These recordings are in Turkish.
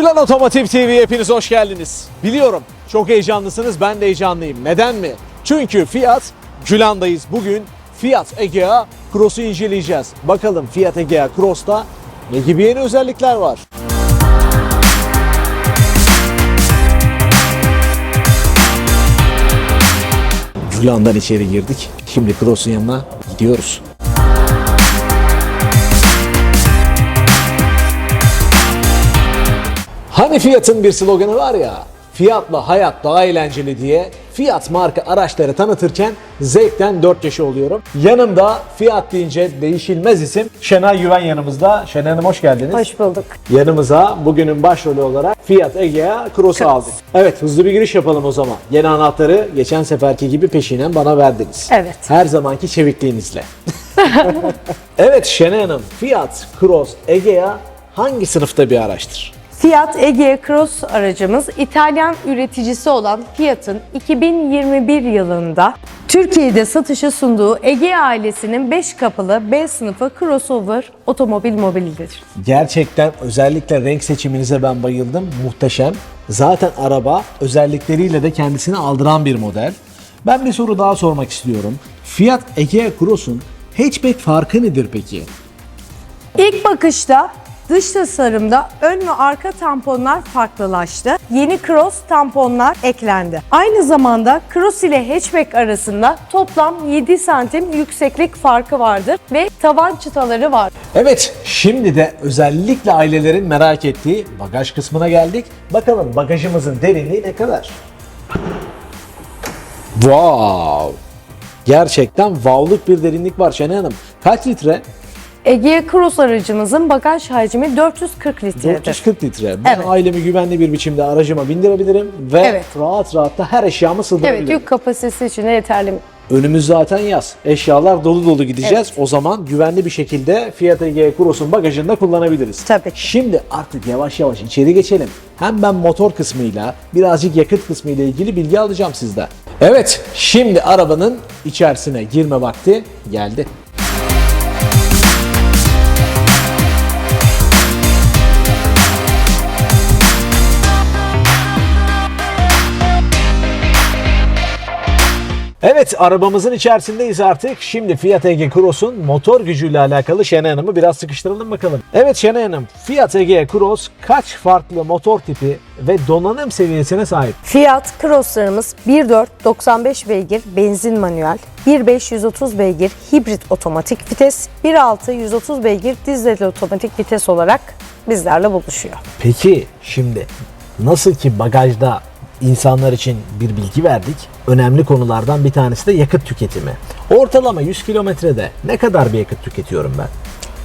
Gülen Otomotiv TV'ye hepiniz hoş geldiniz. Biliyorum çok heyecanlısınız ben de heyecanlıyım. Neden mi? Çünkü Fiat Gülen'dayız. Bugün Fiat Egea Cross'u inceleyeceğiz. Bakalım Fiat Egea Cross'ta ne gibi yeni özellikler var? Gülen'den içeri girdik. Şimdi Cross'un yanına gidiyoruz. Hani Fiat'ın bir sloganı var ya, Fiat'la hayat daha eğlenceli diye Fiat marka araçları tanıtırken zevkten 4 yaşı oluyorum. Yanımda Fiat deyince değişilmez isim Şenay Güven yanımızda. Şenay Hanım hoş geldiniz. Hoş bulduk. Yanımıza bugünün başrolü olarak Fiat Egea Cross'u aldık. Evet hızlı bir giriş yapalım o zaman. Yeni anahtarı geçen seferki gibi peşinen bana verdiniz. Evet. Her zamanki çevikliğinizle. evet Şenay Hanım Fiat Cross Egea hangi sınıfta bir araçtır? Fiat Egea Cross aracımız İtalyan üreticisi olan Fiat'ın 2021 yılında Türkiye'de satışa sunduğu Egea ailesinin 5 kapılı B sınıfı crossover otomobil mobilidir. Gerçekten özellikle renk seçiminize ben bayıldım. Muhteşem. Zaten araba özellikleriyle de kendisini aldıran bir model. Ben bir soru daha sormak istiyorum. Fiat Egea Cross'un hatchback farkı nedir peki? İlk bakışta dış tasarımda ön ve arka tamponlar farklılaştı. Yeni Cross tamponlar eklendi. Aynı zamanda Cross ile hatchback arasında toplam 7 santim yükseklik farkı vardır ve tavan çıtaları var. Evet, şimdi de özellikle ailelerin merak ettiği bagaj kısmına geldik. Bakalım bagajımızın derinliği ne kadar? Wow! Gerçekten wow'luk bir derinlik var Şenay Hanım. Kaç litre? Egea Cross aracımızın bagaj hacmi 440 litredir. 440 litre. Ben Evet. ailemi güvenli bir biçimde aracıma bindirebilirim ve Evet. rahat rahat da her eşyamı sığdırabilirim. Evet, yük kapasitesi için yeterli. Önümüz zaten yaz. Eşyalar dolu dolu gideceğiz. O zaman güvenli bir şekilde Fiat Egea Cross'un bagajında kullanabiliriz. Tabii ki. Şimdi artık yavaş yavaş içeri geçelim. Hem ben motor kısmıyla birazcık yakıt kısmı ile ilgili bilgi alacağım sizden. Evet, şimdi arabanın içerisine girme vakti geldi. Evet arabamızın içerisindeyiz artık. Şimdi Fiat Egea Cross'un motor gücüyle alakalı Şenay Hanım'ı biraz sıkıştıralım bakalım. Evet Şenay Hanım, Fiat Egea Cross kaç farklı motor tipi ve donanım seviyesine sahip? Fiat Cross'larımız 1.4 95 beygir benzin manuel, 1.5 130 beygir hibrit otomatik vites, 1.6 130 beygir dizel otomatik vites olarak bizlerle buluşuyor. Peki şimdi nasıl ki bagajda insanlar için bir bilgi verdik. Önemli konulardan bir tanesi de yakıt tüketimi. Ortalama 100 kilometrede ne kadar bir yakıt tüketiyorum ben?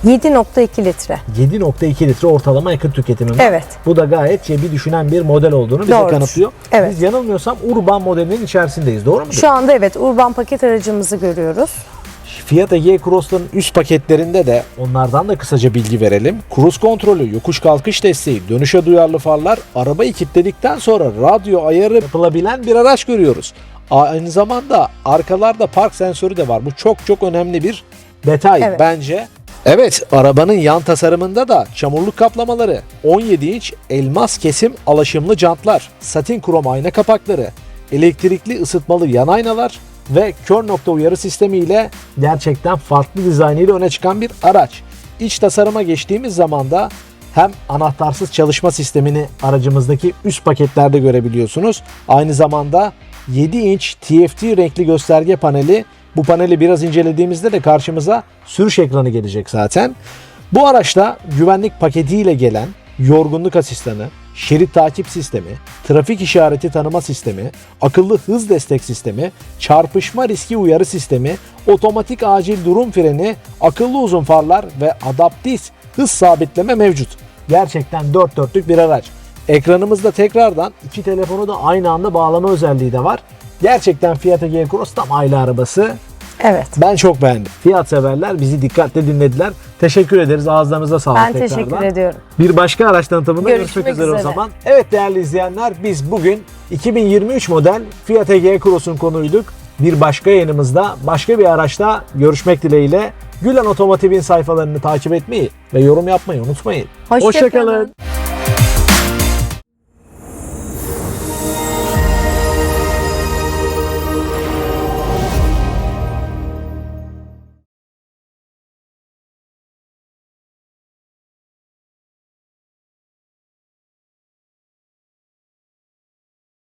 7.2 litre. 7.2 litre ortalama yakıt tüketimim var. Evet. Bu da gayet cebi düşünen bir model olduğunu bize Doğrudur. kanıtlıyor. Evet. Biz yanılmıyorsam Urban modelinin içerisindeyiz. Doğru mu? Şu anda evet urban paket aracımızı görüyoruz. Fiat Egea Cross'ların üst paketlerinde de onlardan da kısaca bilgi verelim. Cruise kontrolü, yokuş kalkış desteği, dönüşe duyarlı farlar, arabayı kilitledikten sonra radyo ayarı yapılabilen bir araç görüyoruz. Aynı zamanda arkalarda park sensörü de var. Bu çok çok önemli bir detay Evet. bence. Evet, arabanın yan tasarımında da çamurluk kaplamaları, 17 inç elmas kesim alaşımlı jantlar, satin krom ayna kapakları, elektrikli ısıtmalı yan aynalar ve kör nokta uyarı sistemi ile gerçekten farklı dizaynıyla öne çıkan bir araç. İç tasarıma geçtiğimiz zaman da hem anahtarsız çalışma sistemini aracımızdaki üst paketlerde görebiliyorsunuz. Aynı zamanda 7 inç TFT renkli gösterge paneli. Bu paneli biraz incelediğimizde de karşımıza sürüş ekranı gelecek zaten. Bu araçta güvenlik paketiyle gelen yorgunluk asistanı, şerit takip sistemi, trafik işareti tanıma sistemi, akıllı hız destek sistemi, çarpışma riski uyarı sistemi, otomatik acil durum freni, akıllı uzun farlar ve adaptif hız sabitleme mevcut. Gerçekten dört dörtlük bir araç. Ekranımızda tekrardan iki telefonu da aynı anda bağlama özelliği de var. Gerçekten Fiat Egea Cross tam aile arabası. Evet. Ben çok beğendim. Fiyat severler bizi dikkatle dinlediler. Teşekkür ederiz. Ağızlarınıza sağlık Ben tekrardan. teşekkür ediyorum. Bir başka araç tanıtımında görüşmek, Görüşmek üzere, o üzere. zaman. Evet değerli izleyenler biz bugün 2023 model Fiat Egea Cross'un konuyduk. Bir başka yayınımızda başka bir araçta görüşmek dileğiyle Gülen Otomotiv'in sayfalarını takip etmeyi ve yorum yapmayı unutmayın. Hoşça Hoşça kalın. kalın.